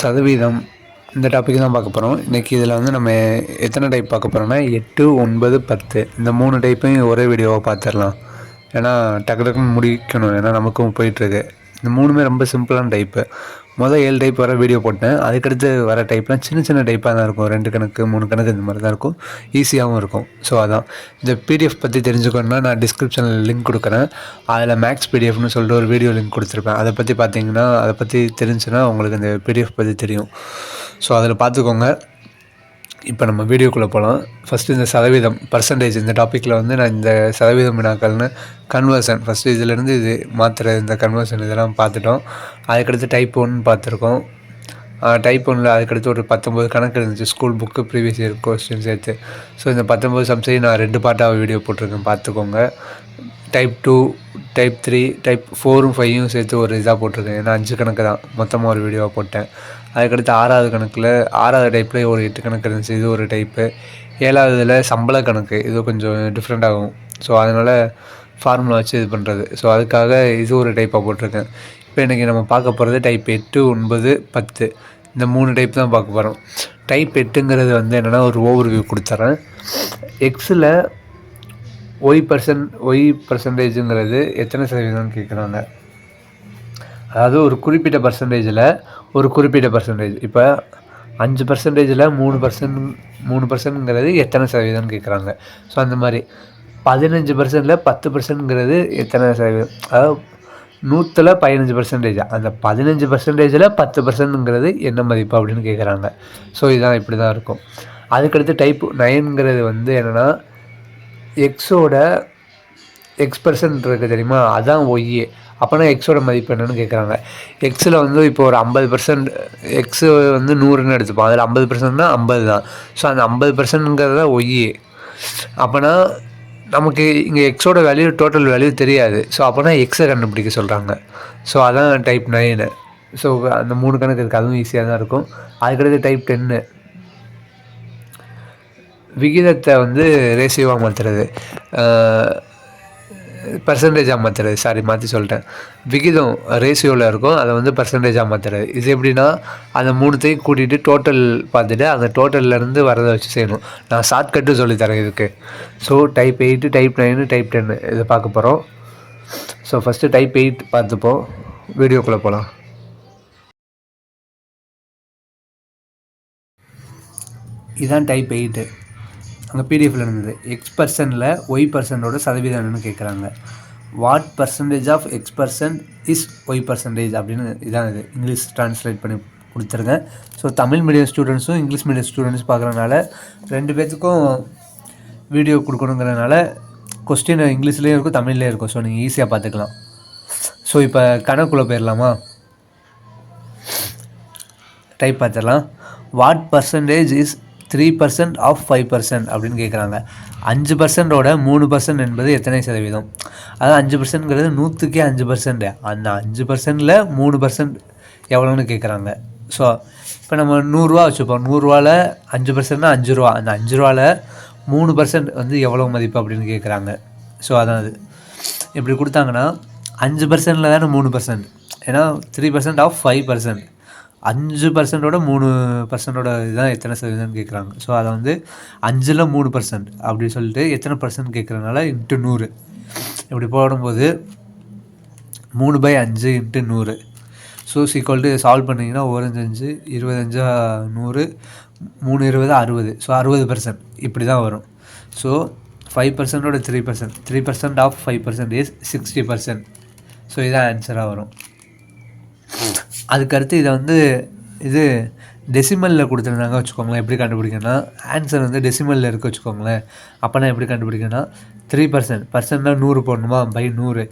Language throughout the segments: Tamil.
சதவீதம் இந்த டாபிக் தான் பார்க்க போகிறோம் இன்றைக்கி இதில் வந்து நம்ம எத்தனை டைப் பார்க்க போகிறோம்னா எட்டு ஒன்பது பத்து. இந்த மூணு டைப்பையும் ஒரே வீடியோவாக பார்த்துடலாம் ஏன்னா டக்கு டக்குன்னு முடிக்கணும். ஏன்னா நமக்கும் போயிட்டுருக்கு இந்த மூணுமே ரொம்ப சிம்பிளான டைப்பு மொதல் ஏழு டைப் வர வீடியோ போட்டேன். அதுக்கடுத்து வர டைப்லாம் சின்ன சின்ன டைப்பாக தான் இருக்கும். ரெண்டு கணக்கு மூணு கணக்கு இந்த மாதிரி தான் இருக்கும். ஈஸியாகவும் இருக்கும். ஸோ அதான். இந்த பிடிஎஃப் பற்றி தெரிஞ்சுக்கணுன்னா நான் டிஸ்கிரிப்ஷனில் லிங்க் கொடுக்குறேன். அதில் மேக்ஸ் பிடிஎஃப்னு சொல்லிட்டு ஒரு வீடியோ லிங்க் கொடுத்துருப்பேன். அதை பற்றி பார்த்தீங்கன்னா அதை பற்றி தெரிஞ்சுன்னா உங்களுக்கு இந்த பிடிஎஃப் பற்றி தெரியும். ஸோ அதில் பார்த்துக்கோங்க இப்போ நம்ம வீடியோக்குள்ளே போகலாம் ஃபஸ்ட்டு இந்த சதவீதம் பர்சன்டேஜ் இந்த டாப்பிக்கில் வந்து நான் இந்த சதவீதம் வினாக்கள்னு கன்வர்சன். ஃபஸ்ட்டு இதிலேருந்து இது மாத்திர இந்த கன்வர்சன் இதெல்லாம் பார்த்துட்டோம் அதுக்கடுத்து டைப் ஒன் பார்த்துருக்கோம் டைப் ஒன்றில் அதுக்கடுத்து ஒரு பத்தொம்போது கணக்கு இருந்துச்சு. School book previous year question சேர்த்து. ஸோ இந்த பத்தொம்பது சம்சையும் நான் ரெண்டு பாட்டாக வீடியோ போட்டிருக்கேன். பார்த்துக்கோங்க type two type three type ஃபோரும் ஃபைவும் சேர்த்து ஒரு இதாக போட்டிருக்கேன். ஏன்னா அஞ்சு கணக்கு தான். மொத்தமாக ஒரு வீடியோவாக போட்டேன். அதுக்கடுத்து ஆறாவது கணக்கில் ஆறாவது டைப்பில் ஒரு எட்டு கணக்கு இருந்துச்சு. இது ஒரு டைப்பு ஏழாவதில் சம்பள கணக்கு. இது கொஞ்சம் டிஃப்ரெண்ட் ஆகும். ஸோ அதனால் ஃபார்முலா வச்சு இது பண்ணுறது ஸோ அதுக்காக இது ஒரு டைப்பாக போட்டிருக்கேன். இப்போ இன்றைக்கி நம்ம பார்க்க போகிறது டைப் எட்டு ஒன்பது பத்து. இந்த மூணு டைப் தான் பார்க்க போகிறோம் டைப் எட்டுங்கிறது வந்து என்னென்னா ஒரு ஓவர் வியூ கொடுத்துட்றேன் எக்ஸில் ஒய் பர்சன்ட் ஒய் பர்சன்டேஜுங்கிறது எத்தனை சதவீதம்னு கேட்குறாங்க. அதாவது ஒரு குறிப்பிட்ட பர்சன்டேஜில் ஒரு குறிப்பிட்ட பர்சன்டேஜ் இப்போ அஞ்சு பர்சன்டேஜில் மூணு பர்சன்ட் மூணு பர்சன்ட்ங்கிறது எத்தனை சதவீதம்னு கேட்குறாங்க. ஸோ அந்த மாதிரி. பதினஞ்சு பர்சன்டில் பத்து பர்சன்ட்ங்கிறது எத்தனை சதவீதம்? அதாவது நூற்றில் பதினஞ்சு பர்சன்டேஜ் அந்த பதினஞ்சு பர்சன்டேஜில் பத்து பர்சன்ட்ங்கிறது என்ன மதிப்பு அப்படின்னு கேட்குறாங்க ஸோ இதுதான் இப்படி தான் இருக்கும். அதுக்கடுத்து டைப் நைன்ங்கிறது வந்து என்னென்னா எக்ஸோட எக்ஸ் பர்சன்ட் இருக்குது தெரியுமா? அதான் ஒய்யே அப்போனா எக்ஸோட மதிப்பு என்னென்னு கேட்குறாங்க எக்ஸில் வந்து இப்போ ஒரு ஐம்பது பர்சன்ட் எக்ஸு வந்து நூறுன்னு எடுத்துப்போம். அதில் ஐம்பது பர்சன்ட்னா ஐம்பது தான். ஸோ அந்த ஐம்பது பர்சன்ட்ங்கிறது தான் ஒய்யே அப்போனா நமக்கு இங்கே எக்ஸோட வேல்யூ டோட்டல் வேல்யூ தெரியாது. ஸோ அப்போனா எக்ஸை கண்டுபிடிக்க சொல்கிறாங்க ஸோ அதான் டைப் நைனு ஸோ அந்த மூணு கணக்கு இருக்குது அதுவும் ஈஸியாக தான் இருக்கும். அதுக்கடுத்து டைப் டென்னு விகிதத்தை வந்து ரேசியோவாக மாற்றுறது பர்சன்டேஜாக மாற்றுறது சாரி மாற்றி சொல்லிட்டேன். விகிதம் ரேஷியோவில் இருக்கும் அதை வந்து பர்சன்டேஜாக மாற்றுறது இது எப்படின்னா அந்த மூணுத்தையும் கூட்டிகிட்டு டோட்டல் பார்த்துட்டு அந்த டோட்டல்லேருந்து வரதை வச்சு செய்யணும். நான் ஷார்ட்கட்டு சொல்லித்தரேன் இதுக்கு. So type eight type nine type ten இதை பார்க்க போகிறோம் ஸோ ஃபஸ்ட்டு டைப் எயிட் பார்த்துப்போம். வீடியோக்குள்ளே போகலாம் இதுதான் டைப் எயிட்டு அங்கே பிடிஎஃப்பில் இருந்தது. எக்ஸ் பர்சனில் ஒய் பர்சனோட சதவீதம் என்னென்னு கேட்குறாங்க what percentage of X percent is Y percentage அப்படின்னு இதான் இது. இங்கிலீஷ் ட்ரான்ஸ்லேட் பண்ணி கொடுத்துருங்க ஸோ தமிழ் மீடியம் ஸ்டூடெண்ட்ஸும் இங்கிலீஷ் மீடியம் ஸ்டூடெண்ட்ஸ் பார்க்குறதுனால ரெண்டு பேர்த்துக்கும் வீடியோ கொடுக்கணுங்கிறனால கொஸ்டின் இங்கிலீஷ்லேயும் இருக்கும் தமிழ்லேயும் இருக்கும். ஸோ நீங்கள் ஈஸியாக பார்த்துக்கலாம் ஸோ இப்போ கணக்குள்ளே போயிடலாமா டைப் பார்த்துடலாம். What percentage is three percent of five percent அப்படின்னு கேட்குறாங்க அஞ்சு பர்சன்டோட மூணு பர்சன்ட் என்பது எத்தனை சதவீதம்? அதாவது அஞ்சு பர்சன்ட்ங்கிறது நூற்றுக்கே அஞ்சு பர்சன்ட்டு அந்த அஞ்சு பர்சன்டில் மூணு பர்சன்ட் எவ்வளோன்னு கேட்குறாங்க ஸோ இப்போ நம்ம நூறுரூவா வச்சுப்போம். நூறுரூவாவில் அஞ்சு பர்சன்ட்னா அஞ்சு ரூபா. அந்த அஞ்சு ரூபாவில் மூணு பர்சன்ட் வந்து எவ்வளோ மதிப்பு அப்படின்னு கேட்குறாங்க ஸோ அதான் அது இப்படி கொடுத்தாங்கன்னா அஞ்சு பர்சன்டில் தானே மூணு பர்சன்ட் ஏன்னா three percent of five percent அஞ்சு பர்சன்டோட மூணு பர்சன்டோட இதுதான் எத்தனை சதவீதம்னு கேட்குறாங்க ஸோ அதை வந்து அஞ்சில் மூணு பர்சன்ட் அப்படி சொல்லிட்டு எத்தனை பர்சன்ட் கேட்குறதுனால இன்ட்டு நூறு. இப்படி போடும்போது மூணு பை அஞ்சு இன்ட்டு நூறு. ஸோ சீக்வல் சால்வ் பண்ணிங்கன்னா ஓரஞ்சு அஞ்சு இருபத்தஞ்சா நூறு மூணு இருபது அறுபது. ஸோ அறுபது பர்சன்ட் இப்படி தான் வரும் so five பர்சன்டோட three percent three percent of five percent is sixty percent so இதான் ஆன்சராக வரும். அதுக்கடுத்து இதை வந்து இது டெசிமலில் கொடுத்துருந்தாங்க வச்சுக்கோங்களேன். எப்படி கண்டுபிடிக்கணும்னா ஆன்சர் வந்து டெசிமலில் இருக்க வச்சுக்கோங்களேன். அப்போனா எப்படி கண்டுபிடிக்கணும்னா த்ரீ பர்சன்ட் பர்சன்ட்னா நூறு போடணுமா? பை நூறு.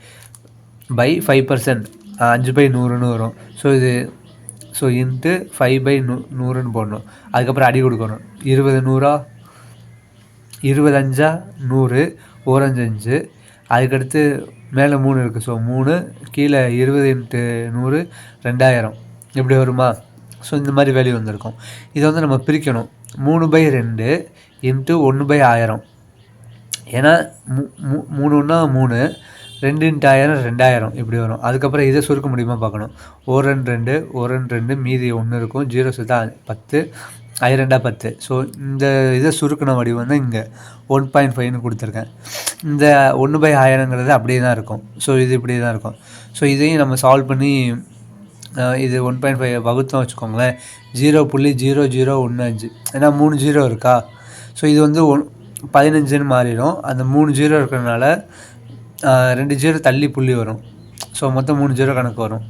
பை ஃபைவ் பர்சன்ட் அஞ்சு பை நூறுன்னு வரும். ஸோ இது ஸோ இன்ட்டு ஃபைவ் பை நூ நூறுன்னு போடணும். அதுக்கப்புறம் அடி கொடுக்கணும். இருபது நூறா? இருபதஞ்சா நூறு. ஓரஞ்சு அஞ்சு. அதுக்கடுத்து மேலே மூணு இருக்குது ஸோ மூணு கீழே இருபது இன்ட்டு நூறு ரெண்டாயிரம். இப்படி வருமா? ஸோ இந்த மாதிரி வேல்யூ வந்திருக்கும். இதை வந்து நம்ம பிரிக்கணும். மூணு பை ரெண்டு இன்ட்டு ஒன்று பை ஆயிரம். ஏன்னா மூ மூணுன்னா மூணு ரெண்டு இன்ட்டு ஆயிரம் ரெண்டாயிரம். இப்படி வரும். அதுக்கப்புறம் இதை சுருக்க முடியுமா பார்க்கணும். ஒரு ரெண்டு ரெண்டு ஒரு ரெண்டு ரெண்டு மீதி ஒன்று இருக்கும். ஜீரோ சுத்தா பத்து. ஐரெண்டாக பத்து. ஸோ இந்த இதை சுருக்கின வடிவம் தான் இங்கே ஒன் பாயிண்ட் ஃபைவ்னு கொடுத்துருக்கேன். இந்த ஒன்று பை ஆயிரங்கிறது அப்படியே தான் இருக்கும். ஸோ இது இப்படி தான் இருக்கும். ஸோ இதையும் நம்ம சால்வ் பண்ணி இது ஒன் பாயிண்ட் ஃபைவ் வகுத்தோம் வச்சுக்கோங்களேன். ஜீரோ புள்ளி ஜீரோ ஜீரோ ஒன்று அஞ்சு. ஏன்னா மூணு ஜீரோ இருக்கா? ஸோ இது வந்து ஒன் பதினஞ்சுன்னு மாறிடும். அந்த மூணு ஜீரோ இருக்கிறதுனால ரெண்டு ஜீரோ தள்ளி புள்ளி வரும். ஸோ மொத்தம் மூணு ஜீரோ கணக்கு வரும்.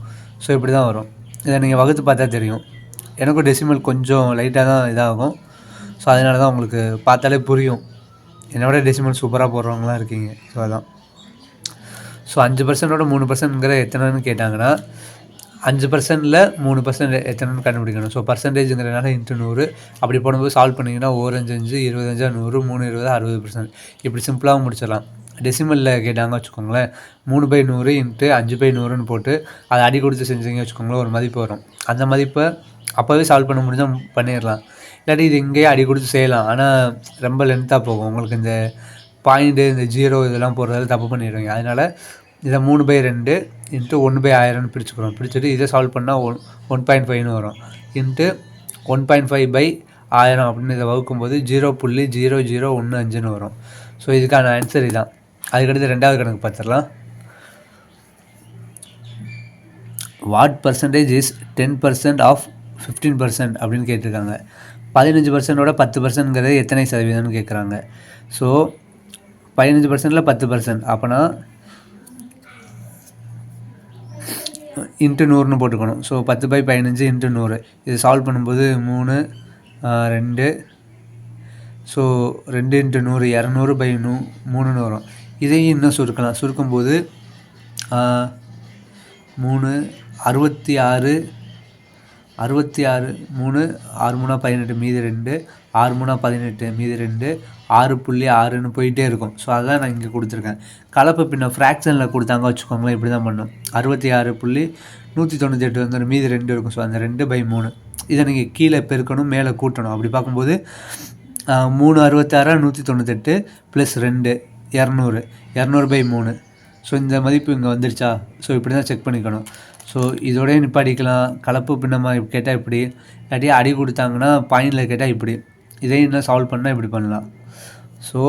ஸோ இப்படி தான் வரும். இதை நீங்கள் வகுத்து பார்த்தா தெரியும். எனக்கும் டெசிமல் கொஞ்சம் லைட்டாக தான் இதாகும். ஸோ அதனால தான் உங்களுக்கு பார்த்தாலே புரியும். என்னை விட டெசிமல் சூப்பராக போடுறவங்களாம் இருக்கீங்க. ஸோ அதான். ஸோ அஞ்சு பர்சன்டோட மூணு பர்சன்ட்ங்கிற எத்தனைன்னு கேட்டாங்கன்னா அஞ்சு பர்சன்டில் மூணு பர்சன்ட் எத்தனைன்னு கண்டுபிடிக்கணும். ஸோ பர்சன்டேஜுங்கிறனால இன்ட்டு நூறு. அப்படி போடும்போது சால்வ் பண்ணிங்கன்னா ஓரஞ்சு அஞ்சு இருபத்தஞ்சா நூறு மூணு இருபது அறுபது பர்சன்ட் இப்படி சிம்பிளாகவும் முடிச்சிடலாம். டெசிமலில் கேட்டாங்க வச்சுக்கோங்களேன் மூணு பை நூறு இன்ட்டு அஞ்சு பை நூறுன்னு போட்டு அதை அடி கொடுத்து செஞ்சீங்க வச்சுக்கோங்களேன் ஒரு மதிப்பு வரும். அந்த மதிப்பை அப்போவே சால்வ் பண்ண முடிஞ்சால் பண்ணிடலாம் இல்லாட்டி இது இங்கேயே அடி கொடுத்து செய்யலாம். ஆனால் ரொம்ப லென்த்தாக போகும். உங்களுக்கு இந்த பாயிண்ட்டு இந்த ஜீரோ இதெல்லாம் போடுறதால தப்பு பண்ணிடுவீங்க. அதனால் இதை மூணு பை ரெண்டு இன்ட்டு ஒன்று பை ஆயிரம்னு பிரிச்சுக்கிறோம். பிரிச்சுட்டு இதை சால்வ் பண்ணால் ஒன் ஒன் பாயிண்ட் ஃபைவ்னு வரும். Into one point five by ஆயிரம் அப்படின்னு இதை வகுக்கும்போது ஜீரோ புள்ளி ஜீரோ ஜீரோ ஒன்று அஞ்சுன்னு வரும். ஸோ இதுக்கான ஆன்சர் இதான். அதுக்கடுத்து ரெண்டாவது கணக்கு பார்த்துடலாம் what percentage is ten percent of fifteen percent அப்படின்னு கேட்டிருக்காங்க. பதினஞ்சு பர்சன்டோட பத்து பர்சன்ட்ங்கிறது எத்தனை சதவீதம்னு கேட்குறாங்க ஸோ பதினஞ்சு பர்சன்டில் பத்து பர்சன்ட் அப்போனா இன்ட்டு நூறுன்னு போட்டுக்கணும். ஸோ பத்து பை பதினஞ்சு இன்ட்டு நூறு. இது சால்வ் பண்ணும்போது மூணு ரெண்டு. ஸோ ரெண்டு இன்ட்டு நூறு இரநூறு பை நூ மூணுன்னு வரும். இதையும் இன்னும் சுருக்கலாம். சுருக்கும்போது மூணு அறுபத்தி ஆறு அறுபத்தி ஆறு மூணு ஆறு மூணா பதினெட்டு மீதி ரெண்டு ஆறு மூணா பதினெட்டு மீதி ரெண்டு ஆறு புள்ளி ஆறுன்னு போயிட்டே இருக்கும். ஸோ அதான் நான் இங்கே கொடுத்துருக்கேன். கலப்பு பின்ன ஃப்ராக்ஷனில் கொடுத்தாங்க வச்சுக்கோங்களேன் இப்படி தான் பண்ணும். அறுபத்தி ஆறு புள்ளி நூற்றி தொண்ணூற்றி எட்டு வந்து மீதி ரெண்டு இருக்கும். ஸோ அந்த ரெண்டு பை மூணு. இதை நீங்கள் கீழே பெருக்கணும் மேலே கூட்டணும். அப்படி பார்க்கும்போது மூணு அறுபத்தாறா நூற்றி தொண்ணூத்தெட்டு ப்ளஸ் ரெண்டு இரநூறு. இரநூறு பை மூணு. ஸோ இந்த மதிப்பு இங்கே வந்துருச்சா? ஸோ இப்படி தான் செக் பண்ணிக்கணும். ஸோ இதோடய நிப்பாடிக்கலாம் கலப்பு பின்னமாக கேட்டால் இப்படி. இல்லாட்டி அடி கொடுத்தாங்கன்னா பாயிண்டில் கேட்டால் இப்படி. இதையும் இன்னும் சால்வ் பண்ணால் இப்படி பண்ணலாம். ஸோ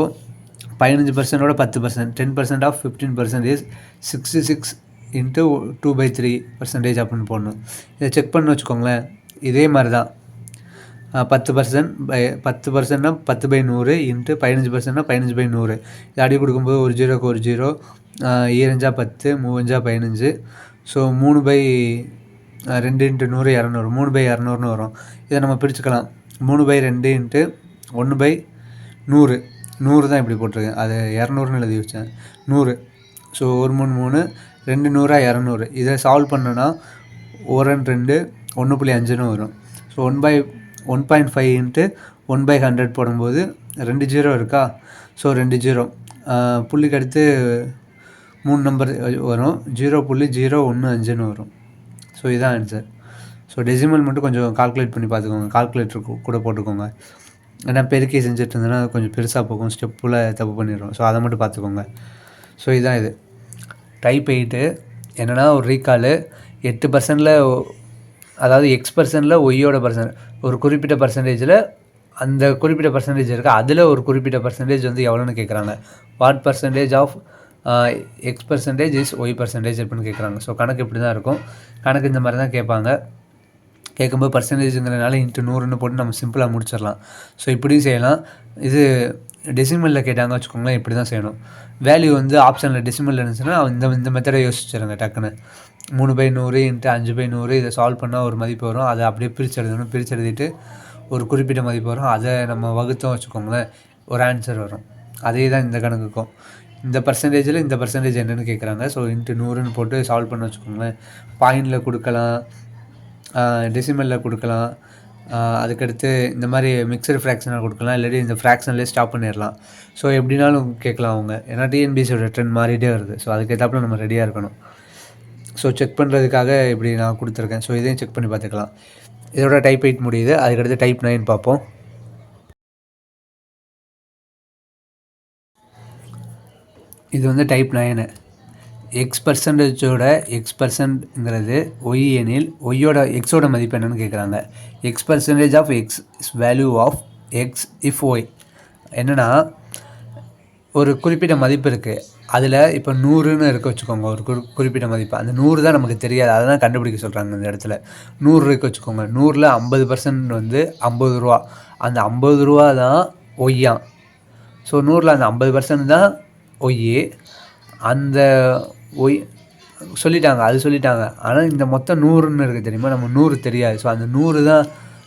பதினஞ்சு பர்சன்டோட பத்து percent ten percent of fifteen percentage sixty six into two by three percentage அப்படின்னு போடணும். இதை செக் பண்ணி வச்சுக்கோங்களேன். இதே மாதிரி தான் பத்து பர்சன்ட் பை பத்து பர்சன்ட்னா பத்து பை நூறு இன்ட்டு பதினஞ்சு பர்சன்ட்னா பதினஞ்சு பை நூறு. இது அடி கொடுக்கும்போது ஒரு ஜீரோக்கு ஒரு ஜீரோ ஈரஞ்சா பத்து மூவஞ்சா பதினஞ்சு. ஸோ மூணு பை ரெண்டு இன்ட்டு நூறு இரநூறு மூணு பை இரநூறுனு வரும். இதை நம்ம பிரிச்சுக்கலாம். மூணு பை ரெண்டு இன்ட்டு ஒன்று பை நூறு. நூறு தான் இப்படி போட்டிருக்கேன். அது இரநூறுன்னு எழுதி வச்சேன். நூறு. ஸோ ஒரு மூணு மூணு ரெண்டு நூறா இரநூறு. இதை சால்வ் பண்ணோன்னா ஒரு ரெண்டு ரெண்டு ஒன்று புள்ளி அஞ்சுன்னு வரும். So one by one point five into one by hundred போடும்போது ரெண்டு ஜீரோ இருக்கா? ஸோ ரெண்டு ஜீரோ புள்ளிக்கு அடுத்து மூணு நம்பர் வரும். ஜீரோ புள்ளி ஜீரோ ஒன்று அஞ்சுன்னு வரும். ஸோ இதுதான் ஆன்சர் ஸோ டெசிமல் மட்டும் கொஞ்சம் கால்குலேட் பண்ணி பார்த்துக்கோங்க. கால்குலேட்டர் கூட போட்டுக்கோங்க. ஏன்னா பெருக்கி செஞ்சுட்டு இருந்தேன்னா கொஞ்சம் பெருசாக போகும். ஸ்டெப்பில் தப்பு பண்ணிடுவோம் ஸோ அதை மட்டும் பார்த்துக்கோங்க. ஸோ இதுதான் இது. டைப் எயிட்டு என்னென்னா ஒரு ரீகாலு எட்டு பர்சன்டில் அதாவது எக்ஸ் பர்சனில் ஒய்யோட பர்சன் ஒரு குறிப்பிட்ட பர்சன்டேஜில் அந்த குறிப்பிட்ட பர்சன்டேஜ் இருக்குது அதில் ஒரு குறிப்பிட்ட பர்சன்டேஜ் வந்து எவ்வளோன்னு கேட்குறாங்க what percentage of X percentage is Y percentage அப்படின்னு கேட்குறாங்க ஸோ கணக்கு இப்படி தான் இருக்கும். கணக்கு இந்த மாதிரி தான் கேட்பாங்க. கேட்கும்போது பர்சன்டேஜுங்கிறனால இன்ட்டு நூறுன்னு போட்டு நம்ம சிம்பிளாக முடிச்சிடலாம். ஸோ இப்படியும் செய்யலாம். இது டெசிமலில் கேட்டாங்க வச்சுக்கோங்களேன் இப்படி தான் செய்யணும். வேல்யூ வந்து ஆப்ஷனில் டெசிமலில் இருந்துச்சுன்னா இந்த இந்த மெத்தடை யோசிச்சிருங்க டக்குன்னு. மூணு பை நூறு இன்ட்டு அஞ்சு பை நூறு இதை சால்வ் பண்ணால் ஒரு மதிப்பு வரும். அதை அப்படியே பிரித்து எழுதணும் பிரித்து எழுதிட்டு ஒரு குறிப்பிட்ட மதிப்பு வரும். அதை நம்ம வகுத்தோம் வச்சுக்கோங்களேன். ஒரு ஆன்சர் வரும். அதே தான் இந்த கணக்குக்கும். இந்த பர்சன்டேஜில் இந்த பர்சன்டேஜ் என்னென்னு கேட்குறாங்க ஸோ இன்ட்டு நூறுன்னு போட்டு சால்வ் பண்ண வச்சுக்கோங்களேன். பாயிண்டில் கொடுக்கலாம். டெசிமலில் கொடுக்கலாம். அதுக்கடுத்து இந்த மாதிரி மிக்சர் ஃப்ராக்ஷனாக கொடுக்கலாம். இல்லாட்டி இந்த ஃப்ராக்ஷன்லேயே ஸ்டாப் பண்ணிடலாம். ஸோ எப்படினாலும் கேட்கலாம் அவங்க. ஏன்னா டிஎன்பிசியோட ட்ரெண்ட் மாறிட்டே வருது. ஸோ அதுக்கேற்றாப்புல நம்ம ரெடியாக இருக்கணும். ஸோ செக் பண்ணுறதுக்காக இப்படி நான் கொடுத்துருக்கேன். ஸோ இதையும் செக் பண்ணி பார்த்துக்கலாம். இதோட டைப் எயிட் முடியுது. அதுக்கடுத்து டைப் நைன் பார்ப்போம். இது வந்து டைப் நைனு எக்ஸ் பர்சன்டேஜோட எக்ஸ் பர்சன்ட்ங்கிறது ஒய் எனில் ஒய்யோட எக்ஸோட மதிப்பு என்னென்னு கேட்குறாங்க X percentage of X is value of X if Y என்னென்னா ஒரு குறிப்பிட்ட மதிப்பு இருக்குது அதில் இப்போ நூறுன்னு இருக்க வச்சுக்கோங்க ஒரு குறி குறிப்பிட்ட மதிப்பு. அந்த நூறு தான் நமக்கு தெரியாது. அதை தான் கண்டுபிடிக்க சொல்கிறாங்க இந்த இடத்துல. நூறு இருக்க வச்சுக்கோங்க. நூறில் ஐம்பது பர்சன்ட் வந்து ஐம்பது ரூபா. அந்த ஐம்பது ரூபா தான் ஒய்யா. ஸோ நூறில் அந்த ஐம்பது பர்சன்ட் தான் ஒய்யே. அந்த ஒய் சொல்லிட்டாங்க அது சொல்லிட்டாங்க. ஆனால் இந்த மொத்தம் நூறுன்னு இருக்குது தெரியுமா? நம்ம நூறு தெரியாது. ஸோ அந்த நூறு தான்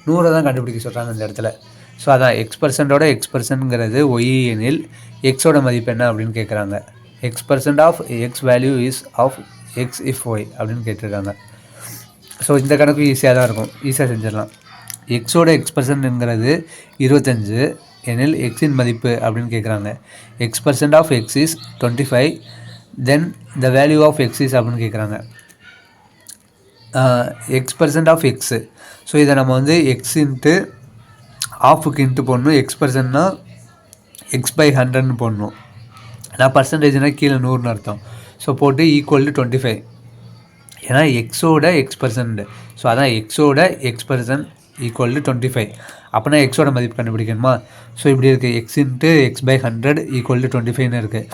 நூறை தான் கண்டுபிடிக்க சொல்கிறாங்க இந்த இடத்துல. ஸோ அதான் எக்ஸ் பர்சன்டோட எக்ஸ் பர்சன்ட்ங்கிறது ஒய் எனில் எக்ஸோட மதிப்பு என்ன அப்படின்னு கேட்குறாங்க X percent of X value is of X if Y அப்படின்னு கேட்டிருக்காங்க. ஸோ இந்த கணக்கு ஈஸியாக தான் இருக்கும். ஈஸியாக செஞ்சிடலாம். எக்ஸோட எக்ஸ் பர்சன்ட்ங்கிறது இருபத்தஞ்சு எனில் எக்ஸின் மதிப்பு அப்படின்னு கேட்குறாங்க. X percent of X is twenty five then the value of X is அப்படின்னு கேட்குறாங்க. X percent of X so இதை நம்ம வந்து எக்ஸ் இன்ட்டு ஆஃபுக்கு இன்ட்டு போடணும். எக்ஸ் பர்சன்ட்னா எக்ஸ் பை ஹண்ட்ரட்னு போடணும். நான் பர்சன்டேஜ்னால் கீழே நூறுன்னு அர்த்தம். ஸோ போட்டு ஈக்குவல் டு டுவெண்ட்டி ஃபைவ் ஏன்னா எக்ஸோட எக்ஸ் பர்சன்ட் ஸோ அதான் எக்ஸோட X percent equal to twenty five அப்போனா எக்ஸோட மதிப்பு கண்டுபிடிக்கணுமா? ஸோ இப்படி இருக்குது X into X by hundred equal to twenty ஃபைவ்னு இருக்குது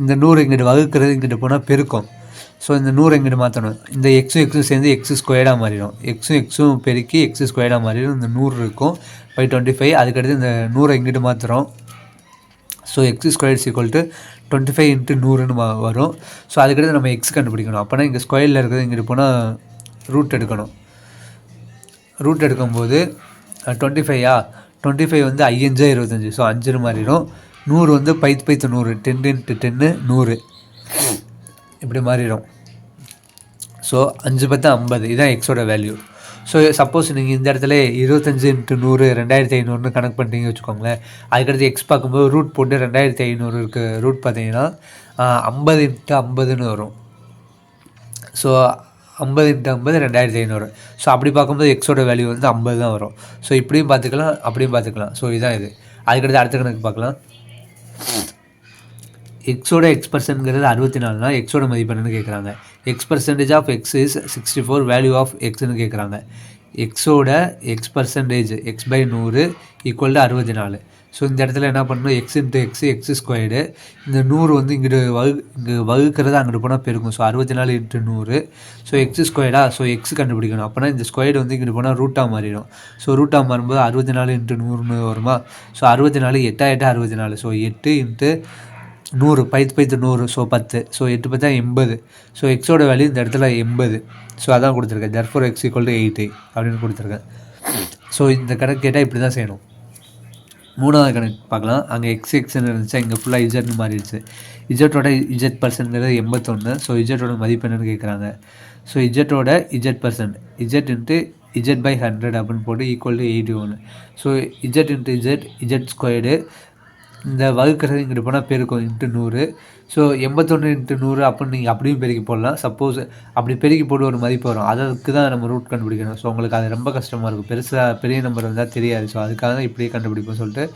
இந்த நூறு இங்கிட்டு வகுக்கிறது இங்கிட்டு போனால் பெருக்கும். ஸோ இந்த நூறு எங்கிட்டு மாற்றணும் இந்த எக்ஸும் எக்ஸும் சேர்ந்து எக்ஸ் ஸ்கொயர்டாக மாறிடும். எக்ஸும் எக்ஸும் பெருக்கி எக்ஸ் ஸ்கொயர்டாக மாறிடும். இந்த நூறு இருக்கும். பை டுவெண்ட்டி ஃபைவ் அதுக்கடுத்து இந்த நூறை எங்கிட்டு மாற்றுறோம் so X square equal to twenty five into நூறுன்னு வரும். ஸோ அதுக்கடுத்து நம்ம எக்ஸ் கண்டுபிடிக்கணும். அப்போனா இங்கே ஸ்கொயரில் இருக்கிறது இங்கிட்டு போனால் ரூட் எடுக்கணும். ரூட் எடுக்கும்போது டுவெண்ட்டி ஃபைவா டுவெண்ட்டி ஃபைவ் வந்து ஐயஞ்சா இருபத்தஞ்சி. ஸோ அஞ்சுன்னு மாறிடும். நூறு வந்து பைத்து பைத்து நூறு. டென் இன்ட்டு டென்னு நூறு. இப்படி மாறிடும். ஸோ அஞ்சு பத்து ஐம்பது. இதுதான் எக்ஸோட வேல்யூ ஸோ சப்போஸ் நீங்கள் இந்த இடத்துல இருபத்தஞ்சு இன்ட்டு நூறு ரெண்டாயிரத்தி ஐநூறுனு கணக்கு பண்ணுறீங்க வச்சுக்கோங்களேன். அதுக்கடுத்து எக்ஸ் பார்க்கும்போது ரூட் போட்டு ரெண்டாயிரத்தி ஐநூறு இருக்குது ரூட் பார்த்தீங்கன்னா ஐம்பது இன்ட்டு ஐம்பதுன்னு வரும். ஸோ ஐம்பது இன்ட்டு ஐம்பது ரெண்டாயிரத்தி ஐநூறு. ஸோ அப்படி பார்க்கும்போது எக்ஸோட வேல்யூ வந்து ஐம்பது தான் வரும். ஸோ இப்படியும் பார்த்துக்கலாம் அப்படியும் பார்த்துக்கலாம். ஸோ இதுதான் இது. அதுக்கடுத்து அடுத்த கணக்கு பார்க்கலாம். எக்ஸோட எக்ஸ்பர்சன்ங்கிறது அறுபத்தி நாலுனா எக்ஸோட மதிப்பு என்னன்னு கேட்குறாங்க X percentage of X is sixty four value of எக்ஸ்னு கேட்குறாங்க எக்ஸோட எக்ஸ் பர்சன்டேஜ் எக்ஸ் பை நூறு ஈக்குவல் டு அறுபத்தி நாலு. ஸோ இந்த இடத்துல என்ன பண்ணணும்? X into X X squared இந்த நூறு வந்து இங்கிட்டு வகு இங்கே வகுக்கிறது அங்கிட்டு போனால் பெருக்கும் ஸோ அறுபத்தி நாலு இன்ட்டு நூறு. ஸோ எக்ஸ் ஸ்கொயர்டா ஸோ எக்ஸ் கண்டுபிடிக்கணும். அப்போனா இந்த ஸ்கொயர்டு வந்து இங்கிட்டு போனால் ரூட்டாக மாறிடும். ஸோ ரூட்டாக மாறும்போது அறுபத்தி நாலு இன்ட்டு நூறுன்னு வருமா? ஸோ அறுபத்தி நாலு எட்டா எட்டா அறுபத்தி நாலு. ஸோ எட்டு இன்ட்டு நூறு பைத்து பைத்து நூறு ஸோ பத்து ஸோ எட்டு பத்தா எண்பது. ஸோ எக்ஸோட வேல்யூ இந்த இடத்துல எண்பது. ஸோ அதான் கொடுத்துருக்கேன். Therefore X equal to eighty அப்படின்னு கொடுத்துருக்கேன். ஸோ இந்த கணக்கு கேட்டால் இப்படி தான் செய்யணும். மூணாவது கணக்கு பார்க்கலாம். அங்கே எக்ஸ் எக்ஸ்னு இருந்துச்சு இங்கே ஃபுல்லாக இஜட்னு மாறிடுச்சு. இஜட்டோட இஜட் பர்சன்ட்ங்கிறது எண்பத்தொன்று ஸோ இஜட்டோட மதிப்பு என்னன்னு கேட்குறாங்க so இஜட்டோட Z percent Z into Z by hundred அப்படின்னு போட்டு ஈக்குவல் டு எயிட்டி ஒன்று so Z into Z Z squared இந்த வகுக்கிறது இங்கிட்டு போனால் பெருக்கும் இன்ட்டு நூறு. ஸோ எண்பத்தொன்று இன்ட்டு நூறு அப்படின்னு நீங்கள் அப்படியும் பெருக்கி போடலாம். சப்போஸ் அப்படி பெருக்கி போட்டு ஒரு மதிப்பு வரும். அதுக்கு தான் நம்ம ரூட் கண்டுபிடிக்கணும். ஸோ உங்களுக்கு அது ரொம்ப கஷ்டமாக இருக்கும். பெருசாக பெரிய நம்பர் இருந்தால் தெரியாது. ஸோ அதுக்காக தான் இப்படியே கண்டுபிடிப்போம் சொல்லிட்டு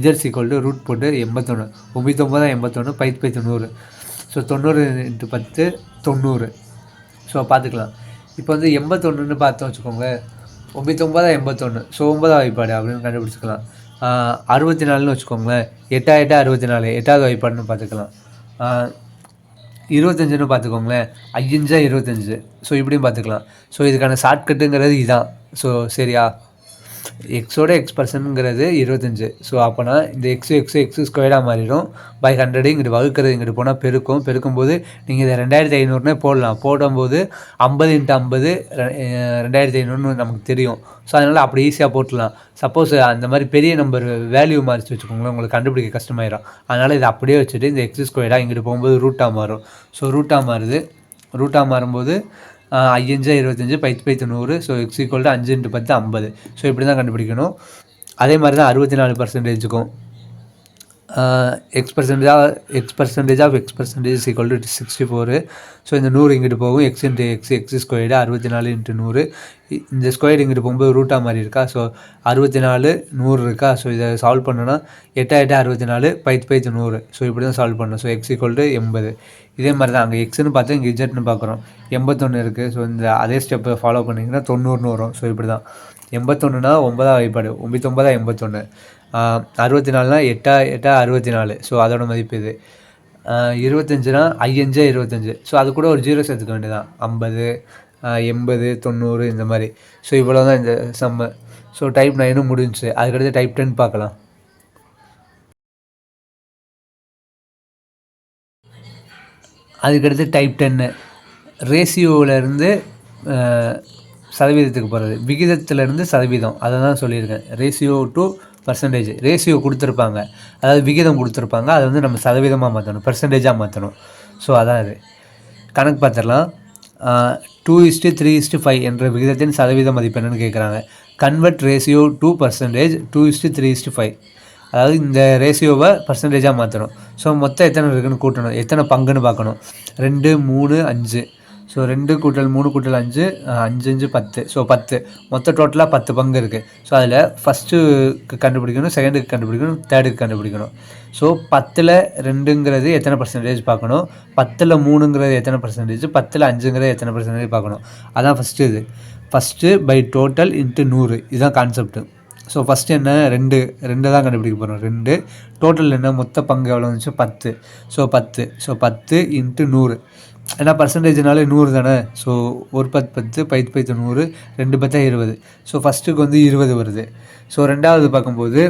இதர் சீக்வல் ரூட் போட்டு எண்பத்தொன்று ஒம்பத்தொம்பதா எண்பத்தொன்று பைத்து பை தொண்ணூறு. ஸோ தொண்ணூறு இன்ட்டு பத்து தொண்ணூறு. ஸோ பார்த்துக்கலாம். இப்போ வந்து எண்பத்தொன்றுன்னு பார்த்தோம் வச்சுக்கோங்க ஒம்பத்தொம்பதா எண்பத்தொன்று ஸோ ஒன்பதாம் வாய்ப்பாடு அப்படின்னு கண்டுபிடிச்சிக்கலாம். அறுபத்தி நாலுன்னு வச்சுக்கோங்களேன். எட்டா எட்டா அறுபத்தி நாலு எட்டாவது வாய்ப்பாடுன்னு பார்த்துக்கலாம். இருபத்தஞ்சுன்னு பார்த்துக்கோங்களேன். ஐயஞ்சா இருபத்தஞ்சு. ஸோ இப்படியும் பார்த்துக்கலாம். ஸோ இதுக்கான ஷார்ட்கட்டுங்கிறது இதுதான் ஸோ சரியா? எக்ஸோட எக்ஸ் பர்சன்ட்ங்கிறது இருபத்தஞ்சு. ஸோ அப்போனா இந்த எக்ஸ் எக்ஸ் எக்ஸ் ஸ்கொயர்டாக மாறிடும். பை ஹண்ட்ரடு இங்கிட்டு வகுக்கிறது இங்கிட்டு போனால் பெருக்கும். பெருக்கும்போது நீங்கள் இதை ரெண்டாயிரத்தி ஐநூறுனே போடலாம். போடும்போது ஐம்பது இன்ட்டு ஐம்பது ரெண்டாயிரத்தி ஐநூறுனு நமக்கு தெரியும். ஸோ அதனால் அப்படி ஈஸியாக போட்டுடலாம் சப்போஸ் அந்த மாதிரி பெரிய நம்பர் வேல்யூ மாறிச்சு வச்சுக்கோங்களேன் உங்களுக்கு கண்டுபிடிக்க கஷ்டமாயிடும் அதனால் இதை அப்படியே வச்சுட்டு இந்த எக்ஸ் ஸ்கொயர்டாக இங்கிட்டு போகும்போது ரூட்டாக மாறும். ஸோ ரூட்டாக மாறுது. ரூட்டாக மாறும்போது ஐயஞ்சு இருபத்தஞ்சு பைத்து பைத்து நூறு ஸோ எக்ஸ் ஈக்குவல் டு அஞ்சு இன்ட்டு பத்து ஐம்பது. ஸோ இப்படி தான் கண்டுபிடிக்கணும். அதே மாதிரி தான் அறுபத்தி நாலு பர்சன்டேஜுக்கும் X பர்சன்டேஜாக X percentage of X percentage equal to sixty four so இந்த நூறு இங்கிட்டு போகும். X into X X squared அறுபத்தி நாலு இன்ட்டு நூறு. இந்த ஸ்கொயர் இங்கிட்டு போகும்போது ரூட்டா மாதிரி இருக்கா? ஸோ அறுபத்தி நாலு நூறு இருக்கா? ஸோ இதை சால்வ் பண்ணோன்னா எட்டா எட்டா அறுபத்தி நாலு பைத்து பைத்து நூறு. ஸோ இப்படி தான் சால்வ் பண்ணணும். ஸோ எக்ஸ் ஈக்குவல் டு எண்பது. இதே மாதிரி தான் அங்கே எக்ஸ்னு பார்த்தா இங்கே இஜெட்னு பார்க்குறோம். எண்பத்தொன்று இருக்குது ஸோ இந்த அதே ஸ்டெப்பை ஃபாலோ பண்ணிங்கன்னா தொண்ணூறுன்னு வரும். ஸோ இப்படி தான் எண்பத்தொன்றுனா ஒன்பதாம் வகைப்பாடு ஒம்பத்தொம்பதா எண்பத்தொன்று அறுபத்தி நாலுனா எட்டா எட்டா அறுபத்தி நாலு ஸோ அதோட மதிப்பு இது. இருபத்தஞ்சுனா ஐயஞ்சா இருபத்தஞ்சு. ஸோ அது கூட ஒரு ஜீரோ சேர்த்துக்க வேண்டியதான் ஐம்பது எண்பது தொண்ணூறு இந்த மாதிரி. ஸோ இவ்வளோ தான் இந்த சம்மு ஸோ டைப் நைனும் முடிஞ்சுச்சு. அதுக்கடுத்து டைப் டென் பார்க்கலாம். அதுக்கடுத்து டைப் டென்னு ரேசியோவிலேருந்து சதவீதத்துக்கு போகிறது விகிதத்துலேருந்து சதவீதம். அதை தான் சொல்லியிருக்கேன். ரேஷியோ டு பர்சன்டேஜ் ரேஷியோ கொடுத்துருப்பாங்க. அதாவது விகிதம் கொடுத்துருப்பாங்க. அதை வந்து நம்ம சதவீதமாக மாற்றணும் பர்சன்டேஜாக மாற்றணும் ஸோ அதான் அது. கணக்கு பார்த்துடலாம். Two is to three is to five என்ற விகிதத்தின் சதவீத மதிப்பு என்னன்னு கேட்குறாங்க convert ratio to percentage two is to three is to five அதாவது இந்த ரேஷியோவை பர்சன்டேஜாக மாற்றணும் ஸோ மொத்தம் எத்தனை இருக்குன்னு கூட்டணும். எத்தனை பங்குன்னு பார்க்கணும். ரெண்டு மூணு அஞ்சு. ஸோ ரெண்டு கூட்டல் மூணு கூட்டல் அஞ்சு அஞ்சு அஞ்சு பத்து. ஸோ பத்து. மொத்த டோட்டலாக பத்து பங்கு இருக்குது ஸோ அதில் ஃபஸ்ட்டுக்கு கண்டுபிடிக்கணும் செகண்டுக்கு கண்டுபிடிக்கணும் தேர்டுக்கு கண்டுபிடிக்கணும். ஸோ பத்தில் ரெண்டுங்கிறது எத்தனை பர்சன்டேஜ் பார்க்கணும்? பத்தில் மூணுங்கிறது எத்தனை பர்சன்டேஜ் பத்தில் அஞ்சுங்கிறது எத்தனை பர்சன்டேஜ் பார்க்கணும்? அதான் ஃபஸ்ட்டு இது. ஃபஸ்ட்டு பை டோட்டல் இன்ட்டு நூறு. இதுதான் கான்செப்ட்டு ஸோ ஃபஸ்ட்டு என்ன? ரெண்டு. ரெண்டு தான் கண்டுபிடிக்க போகிறோம் ரெண்டு. டோட்டல் என்ன? மொத்த பங்கு எவ்வளோ வந்துச்சு பத்து. ஸோ பத்து. ஸோ பத்து இன்ட்டு நூறு. ஏன்னா பர்சன்டேஜ்னாலே நூறு தானே? ஸோ ஒரு பத்து பத்து பைத்து பைத்து நூறு ரெண்டு பத்தா இருபது. ஸோ ஃபஸ்ட்டுக்கு வந்து இருபது வருது. ஸோ ரெண்டாவது பார்க்கும்போது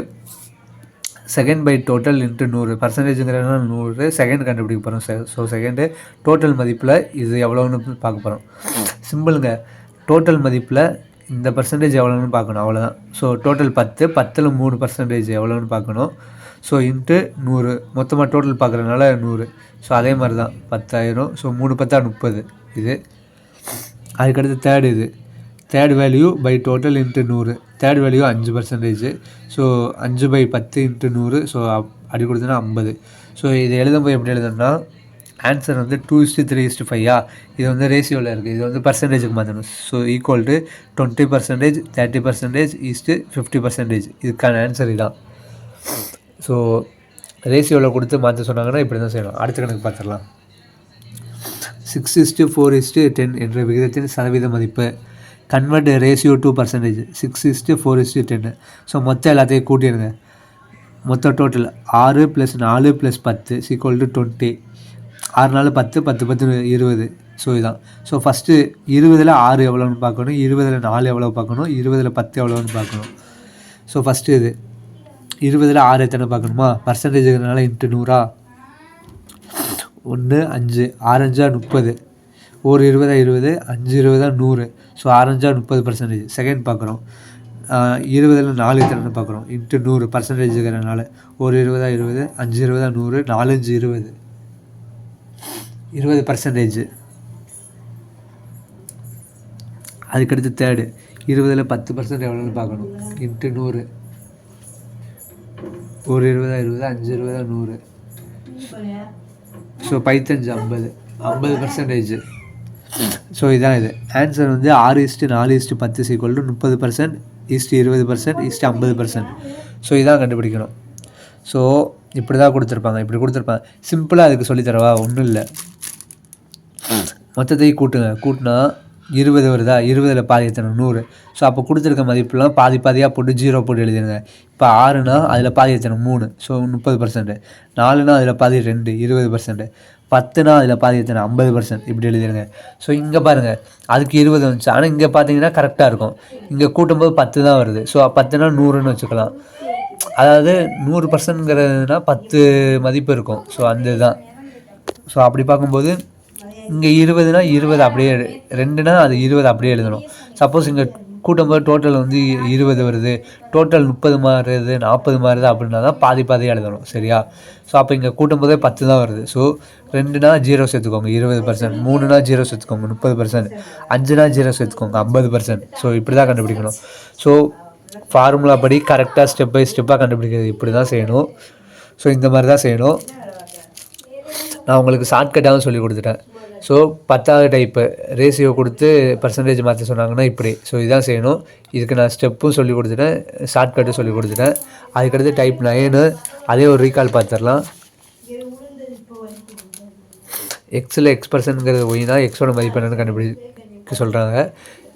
செகண்ட் பை டோட்டல் இன்ட்டு நூறு. பர்சன்டேஜுங்கிறதுனால நூறு. செகண்ட் கண்டுபிடிக்க போகிறோம் ஸோ செகண்டு டோட்டல் மதிப்பில் இது எவ்வளோன்னு பார்க்க போகிறோம் சிம்பிளுங்க டோட்டல் மதிப்பில் இந்த பர்சன்டேஜ் எவ்வளோன்னு பார்க்கணும். அவ்வளோதான் ஸோ டோட்டல் பத்து பத்தில் மூணு பர்சன்டேஜ் எவ்வளோன்னு பார்க்கணும். ஸோ இன்ட்டு நூறு. மொத்தமாக டோட்டல் பார்க்குறதுனால நூறு. ஸோ அதே மாதிரி தான் பத்தாயிரம். ஸோ மூணு பத்தா முப்பது. இது. அதுக்கடுத்து தேர்ட் இது. Third value by total into நூறு. தேர்ட் வேல்யூ அஞ்சு பர்சன்டேஜ் ஸோ அஞ்சு பை பத்து இன்ட்டு நூறு. ஸோ அப்படி கொடுத்தோன்னா ஐம்பது. ஸோ இது எழுதும்போது எப்படி எழுதணும்னா ஆன்சர் வந்து two is to three is to five இது வந்து ரேஷியோவில் இருக்குது இது வந்து பர்சன்டேஜுக்கு மாற்றணும் so equal to twenty percentage thirty percentage is to fifty percentage இதுக்கான ஆன்சர் இதான். ஸோ ரேஷியோவில் கொடுத்து மாற்ற சொன்னாங்கன்னா இப்படி தான் செய்யணும். அடுத்த கணக்கு பார்த்துடலாம். Six is to four is to ten என்ற விகிதத்தின் சதவீத மதிப்பு. Convert ratio to percentage six is to four is to ten so மொத்தம் எல்லாத்தையும் கூட்டிடுங்க மொத்தம் டோட்டல் ஆறு ப்ளஸ் நாலு ப்ளஸ் பத்து சீக்குவல் டு டுவெண்ட்டி ஆறு நாலு பத்து பத்து பத்து இருபது. ஸோ இதுதான் ஸோ ஃபஸ்ட்டு இருபதில் ஆறு எவ்வளோன்னு பார்க்கணும். இருபதில் நாலு எவ்வளோ பார்க்கணும். இருபதில் பத்து எவ்வளோன்னு பார்க்கணும். ஸோ ஃபஸ்ட்டு இது. இருபதில் ஆறு எத்தனை பார்க்கணுமா? பர்சன்டேஜ் இருக்கிறதுனால இன்ட்டு நூறா. ஒன்று அஞ்சு. ஆரஞ்சா முப்பது. ஒரு இருபதா இருபது. அஞ்சு இருபதா நூறு. ஸோ ஆரஞ்சா முப்பது பர்சன்டேஜ் செகண்ட் பார்க்குறோம். இருபதில் நாலு எத்தனை பார்க்குறோம். இன்ட்டு நூறு பர்சன்டேஜ் இருக்கிறனால ஒரு இருபதா இருபது. அஞ்சு இருபதா நூறு. நாலஞ்சு இருபது. இருபது பர்சன்டேஜ் அதுக்கடுத்து தேர்டு இருபதில் பத்து பர்சன்ட் எவ்வளோன்னு பார்க்கணும். இன்ட்டு நூறு. ஒரு இருபதா இருபது அஞ்சு இருபதா நூறு. ஸோ பைத்தஞ்சு ஐம்பது. ஐம்பது பர்சன்டேஜ் ஸோ இதான் இது. ஆன்சர் வந்து ஆறு இஸ்ட்டு நாலு இஸ்ட்டு பத்து சீக்குவல் டு முப்பது பர்சன்ட் ஈஸ்ட்டு இருபது பர்சன்ட் ஈஸ்ட்டு ஐம்பது பர்சன்ட் ஸோ இதான் கண்டுபிடிக்கணும். ஸோ இப்படி தான் கொடுத்துருப்பாங்க இப்படி கொடுத்துருப்பாங்க. சிம்பிளாக அதுக்கு சொல்லித் தரவா? ஒன்றும் இல்லை. மொத்தத்தையும் கூட்டுங்க. கூட்டினா இருபது வருதா? இருபதில் பாதி எத்தனை? நூறு. ஸோ அப்போ கொடுத்துருக்க மதிப்புலாம் பாதி பாதியாக போட்டு ஜீரோ போட்டு எழுதிருங்க. இப்போ ஆறுனா அதில் பாதி எத்தனை? மூணு. ஸோ முப்பது பர்சன்ட் நாலுனா அதில் பாதி ரெண்டு. இருபது பர்சன்ட் பத்துனா அதில் பாதி எத்தனை? ஐம்பது பர்சன்ட் இப்படி எழுதிருங்க. ஸோ இங்கே பாருங்கள் அதுக்கு இருபது வந்துச்சு. ஆனால் இங்கே பார்த்தீங்கன்னா கரெக்டாக இருக்கும். இங்கே கூட்டும்போது பத்து தான் வருது. ஸோ பத்துனா நூறுன்னு வச்சுக்கலாம். அதாவது நூறு பர்சன்ட்ங்கிறதுனா பத்து மதிப்பு இருக்கும். ஸோ அந்த இதுதான். ஸோ அப்படி பார்க்கும்போது இங்கே இருபதுனா இருபது அப்படியே ரெண்டுனா அது இருபது அப்படியே எழுதணும். சப்போஸ் இங்கே கூட்டும்போது டோட்டல் வந்து இருபது வருது. டோட்டல் முப்பது மாறுது நாற்பது மாறுது அப்படின்னா தான் பாதி பாதியாக எழுதணும். சரியா? ஸோ அப்போ இங்கே கூட்டும்போதே பத்து தான் வருது. ஸோ ரெண்டுனா ஜீரோ சேர்த்துக்கோங்க. இருபது பர்சன்ட் மூணுனா ஜீரோ சேர்த்துக்கோங்க. முப்பது பர்சன்ட் அஞ்சுனா ஜீரோ சேர்த்துக்கோங்க. ஐம்பது பர்சன்ட் ஸோ இப்படி தான் கண்டுபிடிக்கணும். ஸோ ஃபார்முலா படி கரெக்டாக ஸ்டெப் பை ஸ்டெப்பாக கண்டுபிடிக்கிறது. இப்படி தான் செய்யணும். ஸோ இந்த மாதிரி தான் செய்யணும். நான் உங்களுக்கு ஷார்ட்கட்டாகவும் சொல்லி கொடுத்துட்டேன். ஸோ பத்தாவது டைப்பு ரேஷியோ கொடுத்து பர்சன்டேஜ் மாற்ற சொன்னாங்கன்னா இப்படி. ஸோ இதான் செய்யணும். இதுக்கு நான் ஸ்டெப்பும் சொல்லி கொடுத்துட்டேன். ஷார்ட்கட்டும் சொல்லி கொடுத்துட்டேன். அதுக்கடுத்து டைப் நயனு அதே ஒரு ரீகால் பார்த்துடலாம். எக்ஸில் எக்ஸ் பர்சன்ட்ங்கிறது ஒய் தான். எக்ஸோட மதிப்பு என்னன்னு கண்டுபிடிக்க சொல்கிறாங்க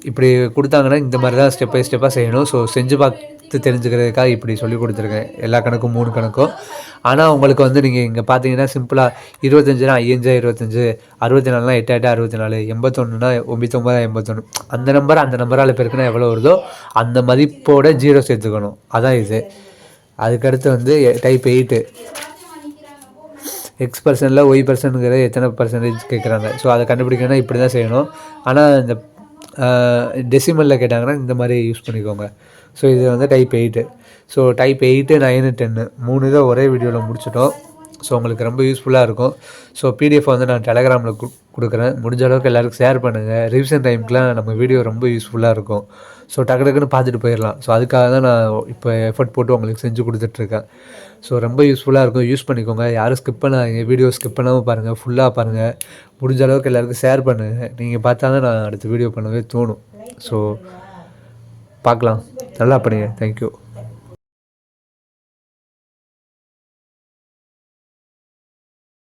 இப்படி கொடுத்தாங்கன்னா இந்த மாதிரி தான் ஸ்டெப் பை ஸ்டெப்பாக செய்யணும். ஸோ செஞ்சு பார்த்து தெரிஞ்சுக்கிறதுக்காக இப்படி சொல்லி கொடுத்துருக்கேன். எல்லா கணக்கும் மூணு கணக்கும். ஆனால் உங்களுக்கு வந்து நீங்கள் இங்கே பார்த்தீங்கன்னா சிம்பிளாக இருபத்தஞ்சுனா ஐயஞ்சா இருபத்தஞ்சு அறுபத்தி நாலுனா எட்டாயிரம் அறுபத்தி நாலு எண்பத்தொன்னுனா ஒம்பத்தொம்பதா எண்பத்தொன்று அந்த நம்பர் அந்த நம்பரால் பெருக்குனா எவ்வளோ வருதோ அந்த மதிப்போட ஜீரோ சேர்த்துக்கணும். அதான் இது. அதுக்கடுத்து வந்து டைப் எயிட்டு எக்ஸ் பர்சனில் ஒய் பர்சனுங்கிற எத்தனை பர்சன்டேஜ் கேட்குறாங்க? ஸோ அதை கண்டுபிடிக்கணும்னா இப்படி தான் செய்யணும். ஆனால் இந்த டெசிமலில் கேட்டாங்கன்னா இந்த மாதிரி யூஸ் பண்ணிக்கோங்க. ஸோ இது வந்து type eight so type eight nine ten மூணு தான் ஒரே வீடியோவில் முடிச்சிட்டோம். ஸோ உங்களுக்கு ரொம்ப யூஸ்ஃபுல்லாக இருக்கும். ஸோ பிடிஎஃப் வந்து நான் டெலகிராமில் கு கொடுக்குறேன். முடிஞ்ச அளவுக்கு எல்லாருக்கும் ஷேர் பண்ணுங்கள் ரிவிஷன் டைமுக்குலாம் நம்ம வீடியோ ரொம்ப யூஸ்ஃபுல்லாக இருக்கும். ஸோ டக்கு டக்குன்னு பார்த்துட்டு போயிடலாம். ஸோ அதுக்காக தான் நான் இப்போ எஃபர்ட் போட்டு உங்களுக்கு செஞ்சு கொடுத்துட்ருக்கேன். ஸோ ரொம்ப யூஸ்ஃபுல்லாக இருக்கும். யூஸ் பண்ணிக்கோங்க. யாரும் ஸ்கிப் பண்ணாதீங்க. வீடியோ ஸ்கிப் பண்ணாமல் பாருங்கள் ஃபுல்லாக பாருங்கள் முடிஞ்ச அளவுக்கு எல்லாருக்கும் ஷேர் பண்ணுங்கள் நீங்கள் பார்த்தா தான் நான் அடுத்த வீடியோ பண்ணவே தோணும். ஸோ பார்க்கலாம். நல்லா பண்ணுங்கள் தேங்க்யூ